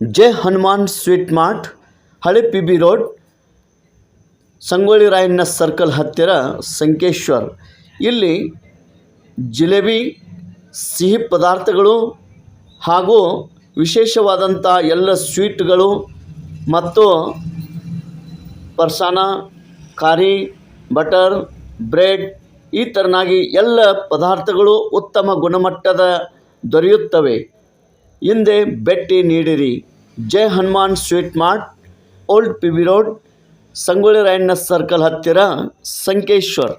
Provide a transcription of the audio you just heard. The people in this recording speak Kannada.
ಜೆ ಹನುಮಾನ್ ಸ್ವೀಟ್ ಮಾರ್ಟ್, ಹಳೆ P B road, Sangolli Rayanna circle ಹತ್ತಿರ ಸಂಕೇಶ್ವರ್. ಇಲ್ಲಿ ಜಿಲೇಬಿ, ಸಿಹಿ ಪದಾರ್ಥಗಳು ಹಾಗೂ ವಿಶೇಷವಾದಂಥ ಎಲ್ಲ ಸ್ವೀಟ್ಗಳು ಮತ್ತು ಪರ್ಸಾನ ಖಾರಿ ಬಟರ್, ಬ್ರೆಡ್ ಈ ಥರನಾಗಿ ಎಲ್ಲ ಪದಾರ್ಥಗಳು ಉತ್ತಮ ಗುಣಮಟ್ಟದ ದೊರೆಯುತ್ತವೆ. ಹಿಂದೆ ಭೇಟಿ ನೀಡಿರಿ. Jai Hanuman sweet mart, old P B road, Sangolli Rayanna circle ಹತ್ತಿರ, ಸಂಕೇಶ್ವರ್.